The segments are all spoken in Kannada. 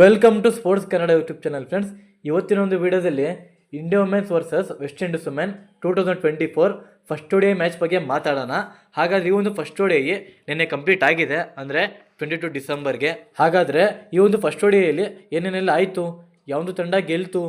Welcome to sports Kannada YouTube channel friends ಇವತ್ತಿನ ಒಂದು ವಿಡಿಯೋದಲ್ಲಿ India women's versus West Indies women two thousand twenty four first day match ಬಗ್ಗೆ ಮಾತಾಡೋಣ. ಹಾಗಾದ್ರೆ ಈ ಒಂದು ಫಸ್ಟ್ ಓಡಿಐ ನಿನ್ನೆ ಕಂಪ್ಲೀಟ್ ಆಗಿದೆ. ಅಂದರೆ ಟ್ವೆಂಟಿ ಟು ಡಿಸೆಂಬರ್ಗೆ. ಹಾಗಾದರೆ ಈ ಒಂದು ಫಸ್ಟ್ ಡೇಯಲ್ಲಿ ಏನೇನೆಲ್ಲ ಆಯಿತು? ಯಾವೊಂದು ತಂಡ ಗೆಲ್ತು?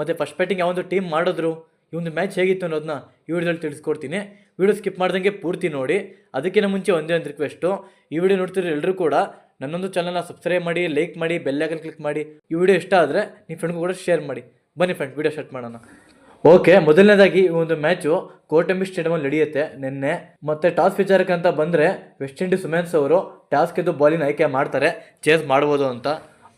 ಮತ್ತು ಫಸ್ಟ್ ಬ್ಯಾಟಿಂಗ್ ಯಾವೊಂದು ಟೀಮ್ ಮಾಡಿದ್ರು? ಈ ಒಂದು ಮ್ಯಾಚ್ ಹೇಗಿತ್ತು ಅನ್ನೋದನ್ನ ಈ ವಿಡಿಯೋದಲ್ಲಿ ತಿಳಿಸ್ಕೊಡ್ತೀನಿ. ವಿಡಿಯೋ ಸ್ಕಿಪ್ ಮಾಡ್ದಂಗೆ ಪೂರ್ತಿ ನೋಡಿ. ಅದಕ್ಕಿಂತ ಮುಂಚೆ ಒಂದೇ ಒಂದು ರಿಕ್ವೆಸ್ಟು ಈ ವಿಡಿಯೋ ನೋಡ್ತಿರೋ ಎಲ್ಲರೂ ಕೂಡ ನನ್ನೊಂದು ಚಾನಲ್ನ ಸಬ್ಸ್ಕ್ರೈಬ್ ಮಾಡಿ ಲೈಕ್ ಮಾಡಿ ಬೆಲ್ಲೈಕನ್ ಕ್ಲಿಕ್ ಮಾಡಿ, ಈ ವಿಡಿಯೋ ಇಷ್ಟ ಆದರೆ ನಿಮ್ಮ ಫ್ರೆಂಡ್ಗೂ ಕೂಡ ಶೇರ್ ಮಾಡಿ. ಬನ್ನಿ ಫ್ರೆಂಡ್ ವಿಡಿಯೋ ಸ್ಟಾರ್ಟ್ ಮಾಡೋಣ. ಓಕೆ ಮೊದಲನೇದಾಗಿ ಈ ಒಂದು ಮ್ಯಾಚು ಕೋಟಂಬಿ ಸ್ಟೇಡಿಯಮಲ್ಲಿ ನಡೆಯುತ್ತೆ. ನಿನ್ನೆ ಮತ್ತೆ ಟಾಸ್ ವಿಚಾರಕ್ಕೆ ಅಂತ ಬಂದರೆ ವೆಸ್ಟ್ ಇಂಡೀಸ್ ವುಮೆನ್ಸ್ ಅವರು ಟಾಸ್ ಗೆದ್ದು ಬಾಲಿನ ಆಯ್ಕೆ ಮಾಡ್ತಾರೆ. ಚೇಸ್ ಮಾಡ್ಬೋದು ಅಂತ.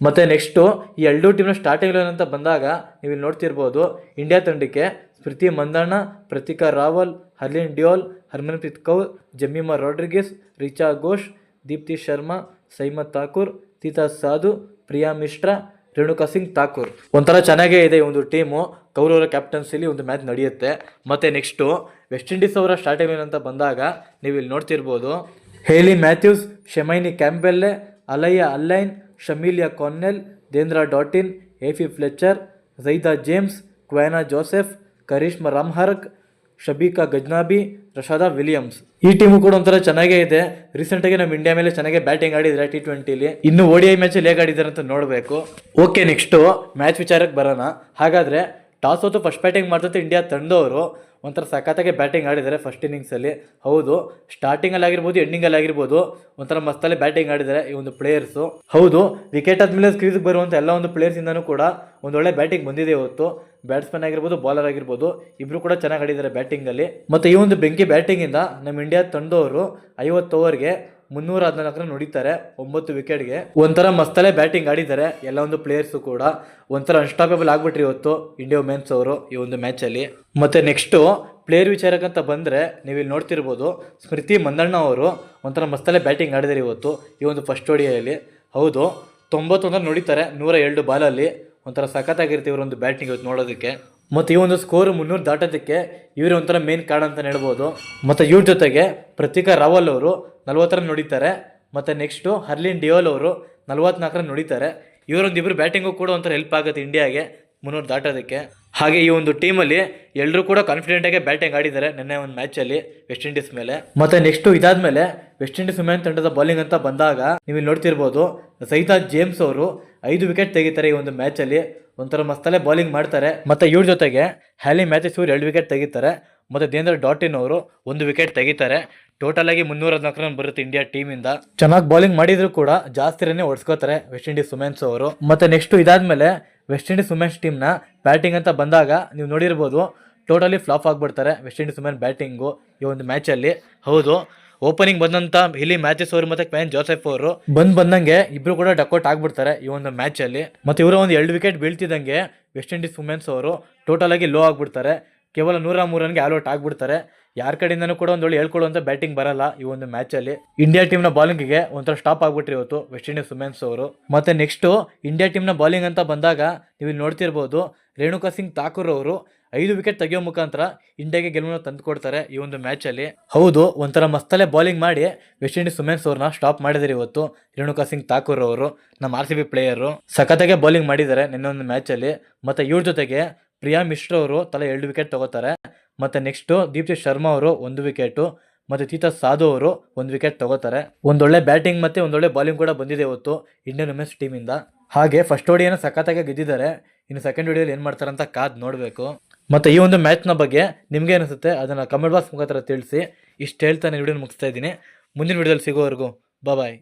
ಮತ್ತೆ ನೆಕ್ಸ್ಟು ಈ ಎರಡೂ ಟೀಮ್ನ ಸ್ಟಾರ್ಟಿಂಗ್ ಅಂತ ಬಂದಾಗ ನೀವು ಇಲ್ಲಿ ನೋಡ್ತಿರ್ಬೋದು ಇಂಡಿಯಾ ತಂಡಕ್ಕೆ ಸ್ಮೃತಿ ಮಂದಣ್ಣ ಪ್ರತಿಕಾ ರಾವಲ್, ಹರ್ಲಿನ್ ಡಿಯೋಲ್, ಹರ್ಮನ್ಪ್ರೀತ್ ಕೌರ್, ಜಮೀಮಾ ರಾಡ್ರಿಗಿಸ್, ರಿಚಾ ಘೋಷ್ ದೀಪ್ತಿ ಶರ್ಮಾ, ಸೈಮತ್ ಥಾಕೂರ್ ತೀತಾ ಸಾಧು, ಪ್ರಿಯಾ ಮಿಶ್ರಾ, ರೇಣುಕಾ ಸಿಂಗ್ ಥಾಕೂರ್ ಒಂಥರ ಚೆನ್ನಾಗೇ ಇದೆ ಒಂದು ಟೀಮು. ಕೌರವರ ಕ್ಯಾಪ್ಟನ್ಸಿಲಿ ಒಂದು ಮ್ಯಾಚ್ ನಡೆಯುತ್ತೆ. ಮತ್ತು ನೆಕ್ಸ್ಟು, ವೆಸ್ಟ್ ಇಂಡೀಸ್ ಅವರ ಸ್ಟಾರ್ಟಿಂಗ್ ಅಂತ ಬಂದಾಗ ನೀವು ಇಲ್ಲಿ ನೋಡ್ತಿರ್ಬೋದು. Hayley Matthews, Shemaine Campbelle, Aaliyah Alleyne, Shamilia Connell, Deandra Dottin Afy Fletcher Zaida James Qiana Joseph, Karishma Ramharack Shabika Gajnabi Rashada Williams. ಈ ಟೀಮು ಕೂಡ ಒಂಥರ ಚೆನ್ನಾಗೇ ಇದೆ. ರೀಸೆಂಟಾಗಿ ನಮ್ಮ ಇಂಡಿಯಾ ಮೇಲೆ ಚೆನ್ನಾಗಿ ಬ್ಯಾಟಿಂಗ್ ಆಡಿದ್ರೆ ಟಿ ಟ್ವೆಂಟಿಲಿ ಇನ್ನು ಓಡಿ ಐ ಮ್ಯಾಚಲ್ಲಿ ಹೇಗೆ ಆಡಿದ್ದಾರೆ ಅಂತ ನೋಡಬೇಕು. ಓಕೆ ನೆಕ್ಸ್ಟು ಮ್ಯಾಚ್ ವಿಚಾರಕ್ಕೆ ಬರೋಣ. ಹಾಗಾದರೆ, ಟಾಸ್ ಹೊತ್ತು ಫಸ್ಟ್ ಬ್ಯಾಟಿಂಗ್ ಮಾಡ್ತಂತೆ ಇಂಡಿಯಾ ತಂಡವರು. ಒಂಥರ ಸಖತ್ತಾಗಿ ಬ್ಯಾಟಿಂಗ್ ಆಡಿದ್ದಾರೆ ಫಸ್ಟ್ ಇನ್ನಿಂಗ್ಸಲ್ಲಿ ಹೌದು ಸ್ಟಾರ್ಟಿಂಗಲ್ಲಿ ಆಗಿರ್ಬೋದು ಎಂಡಿಂಗಲ್ಲಿ ಆಗಿರ್ಬೋದು, ಒಂಥರ ಮಸ್ತಲ್ಲಿ ಬ್ಯಾಟಿಂಗ್ ಆಡಿದ್ದಾರೆ ಈ ಒಂದು ಪ್ಲೇಯರ್ಸು ಹೌದು ವಿಕೆಟ್ ಆದಮೇಲೆ ಸ್ಕ್ರೀಸ್ಗೆ ಬರುವಂಥ ಎಲ್ಲ ಒಂದು ಪ್ಲೇಯರ್ಸಿಂದನೂ ಕೂಡ ಒಂದೊಳ್ಳೆ ಬ್ಯಾಟಿಂಗ್ ಬಂದಿದೆ ಇವತ್ತು. ಬ್ಯಾಟ್ಸ್ಮನ್ ಆಗಿರ್ಬೋದು, ಬೌಲರ್ ಆಗಿರ್ಬೋದು, ಇಬ್ರು ಕೂಡ ಚೆನ್ನಾಗಿ ಆಡಿದ್ದಾರೆ ಬ್ಯಾಟಿಂಗಲ್ಲಿ. ಮತ್ತು ಈ ಒಂದು ಬೆಂಕಿ ಬ್ಯಾಟಿಂಗಿಂದ ನಮ್ಮ ಇಂಡಿಯಾ ತಂಡವರು ಐವತ್ತು ಓವರ್ಗೆ ಮುನ್ನೂರ ಹದಿನಾಲ್ಕನ ನುಡಿತಾರೆ ಒಂಬತ್ತು ವಿಕೆಟ್ಗೆ. ಒಂಥರ ಮಸ್ತಲ್ಲೇ ಬ್ಯಾಟಿಂಗ್ ಆಡಿದ್ದಾರೆ ಎಲ್ಲ ಒಂದು ಪ್ಲೇಯರ್ಸು ಕೂಡ. ಒಂಥರ ಅನ್ಸ್ಟಾಪೇಬಲ್ ಆಗ್ಬಿಟ್ರಿ ಇವತ್ತು ಇಂಡಿಯಾ ಮೆನ್ಸ್ ಅವರು ಈ ಒಂದು ಮ್ಯಾಚಲ್ಲಿ. ಮತ್ತು ನೆಕ್ಸ್ಟು ಪ್ಲೇಯರ್ ವಿಚಾರಕ್ಕಂತ ಬಂದರೆ ನೀವು ಇಲ್ಲಿ ನೋಡ್ತಿರ್ಬೋದು ಸ್ಮೃತಿ ಮಂದಣ್ಣ ಅವರು ಒಂಥರ ಮಸ್ತಲ್ಲೇ ಬ್ಯಾಟಿಂಗ್ ಆಡಿದ್ದಾರೆ ಇವತ್ತು ಈ ಒಂದು ಫಸ್ಟ್ ಓಡಿಯಲ್ಲಿ ಹೌದು ತೊಂಬತ್ತೊಂದರ ನೋಡಿತಾರೆ ನೂರ ಎರಡು ಬಾಲಲ್ಲಿ ಒಂಥರ ಸಖತ್ತಾಗಿರುತ್ತೆ ಒಂದು ಬ್ಯಾಟಿಂಗ್ ಇವತ್ತು ನೋಡೋದಕ್ಕೆ. ಮತ್ತು ಈ ಒಂದು ಸ್ಕೋರ್ ಮುನ್ನೂರು ದಾಟೋದಕ್ಕೆ ಇವರೇ ಒಂಥರ ಮೇನ್ ಕಾರಣ ಅಂತಲೇ ಹೇಳ್ಬೋದು. ಮತ್ತು ಇವ್ರ ಜೊತೆಗೆ ಪ್ರತೀಕಾ ರಾವಲ್ ಅವರು ನಲ್ವತ್ತರ ನುಡಿತಾರೆ. ಮತ್ತು ನೆಕ್ಸ್ಟು ಹರ್ಲಿನ್ ಡಿಯೋಲ್ ಅವರು ನಲ್ವತ್ನಾಲ್ಕರ ನೋಡಿತಾರೆ. ಇವರೊಂದಿಬ್ಬರು ಬ್ಯಾಟಿಂಗು ಕೂಡ ಒಂಥರ ಹೆಲ್ಪ್ ಆಗುತ್ತೆ ಇಂಡಿಯಾಗೆ ಮುನ್ನೂರು ದಾಟೋದಕ್ಕೆ. ಹಾಗೆ ಈ ಒಂದು ಟೀಮಲ್ಲಿ ಎಲ್ಲರೂ ಕೂಡ ಕಾನ್ಫಿಡೆಂಟಾಗಿ ಬ್ಯಾಟಿಂಗ್ ಆಡಿದ್ದಾರೆ ನಿನ್ನೆ ಒಂದು ಮ್ಯಾಚಲ್ಲಿ ವೆಸ್ಟ್ ಇಂಡೀಸ್ ಮೇಲೆ. ಮತ್ತೆ ನೆಕ್ಸ್ಟ್ ಇದಾದ್ಮೇಲೆ ವೆಸ್ಟ್ ಇಂಡೀಸ್ ವಿಮೆನ್ ತಂಡದ ಬೌಲಿಂಗ್ ಅಂತ ಬಂದಾಗ ನೀವು ಇಲ್ಲಿ ನೋಡ್ತಿರ್ಬೋದು ಸೈತಾ ಜೇಮ್ಸ್ ಅವರು ಐದು ವಿಕೆಟ್ ತೆಗಿತಾರೆ ಈ ಒಂದು ಮ್ಯಾಚಲ್ಲಿ ಒಂಥರ ಮಸ್ತಲ್ಲೇ ಬೌಲಿಂಗ್ ಮಾಡ್ತಾರೆ. ಮತ್ತೆ ಇವ್ರ ಜೊತೆಗೆ ಹ್ಯಾಲಿ ಮ್ಯಾಚಸ್ ಇವ್ರು ಎರಡು ವಿಕೆಟ್ ತೆಗಿತಾರೆ. ಮತ್ತೆ ದೇಂದ್ರ ಡಾಟಿನ್ ಅವರು ಒಂದು ವಿಕೆಟ್ ತೆಗಿತಾರೆ. ಟೋಟಲ್ ಆಗಿ ಮುನ್ನೂರ ಹದಿನಾಲ್ಕು ರನ್ ಬರುತ್ತೆ ಇಂಡಿಯಾ ಟೀಮಿಂದ ಚೆನ್ನಾಗಿ ಬೌಲಿಂಗ್ ಮಾಡಿದ್ರು ಕೂಡ ಜಾಸ್ತಿ ರನ್ನೇ ಓಡಿಸ್ಕೋತಾರೆ ವೆಸ್ಟ್ ಇಂಡೀಸ್ ವುಮೆನ್ಸ್ ಅವರು. ಮತ್ತೆ ನೆಕ್ಸ್ಟ್ ಇದಾದ್ಮೇಲೆ ವೆಸ್ಟ್ ಇಂಡೀಸ್ ವುಮೆನ್ಸ್ ಟೀಮ್ನ ಬ್ಯಾಟಿಂಗ್ ಅಂತ ಬಂದಾಗ ನೀವು ನೋಡಿರ್ಬೋದು ಟೋಟಲಿ ಫ್ಲಾಪ್ ಆಗಿಬಿಡ್ತಾರೆ ವೆಸ್ಟ್ ಇಂಡೀಸ್ ವುಮೆನ್ ಬ್ಯಾಟಿಂಗು ಈ ಒಂದು ಮ್ಯಾಚಲ್ಲಿ ಹೌದು. ಓಪನಿಂಗ್ ಬಂದಂತ ಹಿಲಿ ಮ್ಯಾಚಸ್ ಅವರು ಮತ್ತೆ ಕ್ವೈನ್ ಜೋಸೆಫ್ ಅವರು ಬಂದು ಬಂದಂಗೆ ಇಬ್ರು ಕೂಡ ಡಕೌಟ್ ಆಗಿಬಿಡ್ತಾರೆ ಈ ಒಂದು ಮ್ಯಾಚಲ್ಲಿ ಮತ್ತು ಇವರ ಒಂದು ಎರಡು ವಿಕೆಟ್ ಬೀಳ್ತಿದ್ದಂಗೆ ವೆಸ್ಟ್ ಇಂಡೀಸ್ ವುಮೆನ್ಸ್ ಅವರು ಟೋಟಲ್ ಆಗಿ ಲೋ ಆಗ್ಬಿಡ್ತಾರೆ. ಕೇವಲ ನೂರ ಮೂರು ರನ್ಗೆ ಆಲ್ ಔಟ್ ಆಗ್ಬಿಡ್ತಾರೆ. ಯಾರ ಕಡೆಯಿಂದನೂ ಕೂಡ ಒಂದು ಒಳ್ಳೆ ಹೇಳ್ಕೊಳ್ಳುವಂಥ ಬ್ಯಾಟಿಂಗ್ ಬರಲ್ಲ ಈ ಒಂದು ಮ್ಯಾಚಲ್ಲಿ ಇಂಡಿಯಾ ಟೀಮ್ನ ಬಾಲಿಂಗಿಗೆ ಒಂಥರ ಸ್ಟಾಪ್ ಆಗ್ಬಿಟ್ರಿ ಇವತ್ತು ವೆಸ್ಟ್ ಇಂಡೀಸ್ ವುಮೆನ್ಸ್ ಅವರು. ಮತ್ತೆ ನೆಕ್ಸ್ಟು ಇಂಡಿಯಾ ಟೀಮ್ನ ಬಾಲಿಂಗ್ ಅಂತ ಬಂದಾಗ ನೀವು ನೋಡ್ತಿರ್ಬೋದು ರೇಣುಕಾ ಸಿಂಗ್ ಠಾಕೂರ್ ಅವರು ಐದು ವಿಕೆಟ್ ತೆಗೆಯೋ ಮುಖಾಂತರ ಇಂಡಿಯಾಗೆ ಗೆಲುವನ್ನು ತಂದುಕೊಡ್ತಾರೆ ಈ ಒಂದು ಮ್ಯಾಚಲ್ಲಿ ಹೌದು, ಒಂಥರ ಮಸ್ತಲ್ಲೇ ಬೌಲಿಂಗ್ ಮಾಡಿ ವೆಸ್ಟ್ ಇಂಡೀಸ್ ವುಮೆನ್ಸ್ ಅವ್ರನ್ನ ಸ್ಟಾಪ್ ಮಾಡಿದ್ದಾರೆ ಇವತ್ತು ರೇಣುಕಾ ಸಿಂಗ್ ಠಾಕೂರ್ ಅವರು, ನಮ್ಮ ಆರ್ ಸಿ ಬಿ ಪ್ಲೇಯರು ಸಖತ್ತಾಗೆ ಬೌಲಿಂಗ್ ಮಾಡಿದ್ದಾರೆ ನಿನ್ನೆ ಒಂದು ಮ್ಯಾಚಲ್ಲಿ ಮತ್ತು ಇವ್ರ ಜೊತೆಗೆ ಪ್ರಿಯಾ ಮಿಶ್ರ ಅವರು ತಲಾ ಎರಡು ವಿಕೆಟ್ ತಗೋತಾರೆ. ಮತ್ತು ನೆಕ್ಸ್ಟು ದೀಪ್ತಿ ಶರ್ಮಾ ಅವರು ಒಂದು ವಿಕೆಟು, ಮತ್ತು ತೀತಾ ಸಾಧು ಅವರು ಒಂದು ವಿಕೆಟ್ ತಗೋತಾರೆ. ಒಂದೊಳ್ಳೆ ಬ್ಯಾಟಿಂಗ್ ಮತ್ತು ಒಂದೊಳ್ಳೆ ಬಾಲಿಂಗ್ ಕೂಡ ಬಂದಿದೆ ಇವತ್ತು ಇಂಡಿಯನ್ ವುಮೆನ್ಸ್ ಟೀಮಿಂದ ಹಾಗೆ ಫಸ್ಟ್ ಓಡಿಯನ್ನು ಸಖತ್ತಾಗಿ ಗೆದ್ದಿದ್ದಾರೆ. ಇನ್ನು ಸೆಕೆಂಡ್ ಓಡಿಯಲ್ಲಿ ಏನು ಮಾಡ್ತಾರೆ ಅಂತ ಕಾದ್ ನೋಡಬೇಕು. ಮತ್ತು ಈ ಒಂದು ಮ್ಯಾಚ್ನ ಬಗ್ಗೆ ನಿಮಗೆ ಅನಿಸುತ್ತೆ ಅದನ್ನು ಕಮೆಂಟ್ ಬಾಕ್ಸ್ ಮುಖಾಂತರ ತಿಳಿಸಿ. ಇಷ್ಟು ಹೇಳ್ತಾ ನಾನು ಮುಗಿಸ್ತಾ ಇದ್ದೀನಿ. ಮುಂದಿನ ವಿಡಿಯೋದಲ್ಲಿ ಸಿಗೋವರೆಗೂ ಬಾಯ್